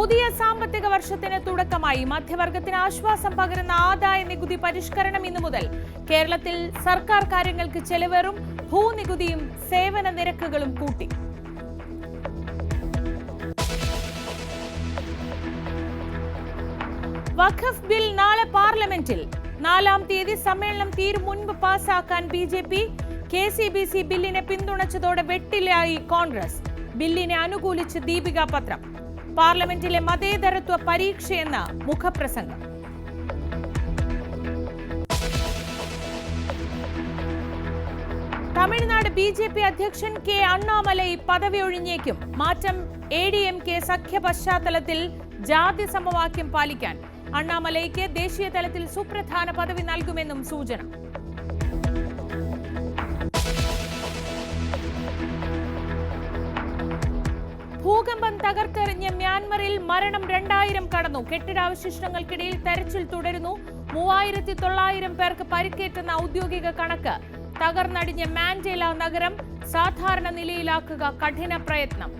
പുതിയ സാമ്പത്തിക വർഷത്തിന് തുടക്കമായി മധ്യവർഗത്തിന് ആശ്വാസം പകരുന്ന ആദായ നികുതി പരിഷ്കരണം ഇന്നു മുതൽ. കേരളത്തിൽ സർക്കാർ കാര്യങ്ങൾക്ക് ചെലവേറും ഭൂനികുതിയും സേവന നിരക്കുകളും കൂട്ടി. വഖഫ് ബിൽ നാളെ പാർലമെന്റിൽ. നാലാം തീയതി സമ്മേളനം തീരും മുൻപ് പാസാക്കാൻ B J P K C B C ബില്ലിനെ പിന്തുണച്ചതോടെ വെട്ടിലായി കോൺഗ്രസ്. ബില്ലിനെ അനുകൂലിച്ച് ദീപിക പത്രം. പാർലമെന്റിലെ മതേതരത്വ പരീക്ഷയെന്ന മുഖപ്രസംഗം. തമിഴ്നാട് ബി ജെ പി അധ്യക്ഷൻ കെ അണ്ണാമലൈ പദവി ഒഴിഞ്ഞേക്കും. മാറ്റം എ ഡി എം കെ സഖ്യ പശ്ചാത്തലത്തിൽ ജാതി സമവാക്യം പാലിക്കാൻ. അണ്ണാമലൈക്ക് ദേശീയ തലത്തിൽ സുപ്രധാന പദവി നൽകുമെന്നും സൂചന. ഭൂകമ്പം തകർത്തെറിഞ്ഞ മ്യാൻമറിൽ മരണം രണ്ടായിരം കടന്നു. കെട്ടിടാവശിഷ്ടങ്ങൾക്കിടയിൽ തെരച്ചിൽ തുടരുന്നു. മൂവായിരത്തി തൊള്ളായിരം പേർക്ക് പരിക്കേറ്റെന്ന ഔദ്യോഗിക കണക്ക്. തകർന്നടിഞ്ഞ മാൻഡേല നഗരം സാധാരണ നിലയിലാക്കുക കഠിന പ്രയത്നം.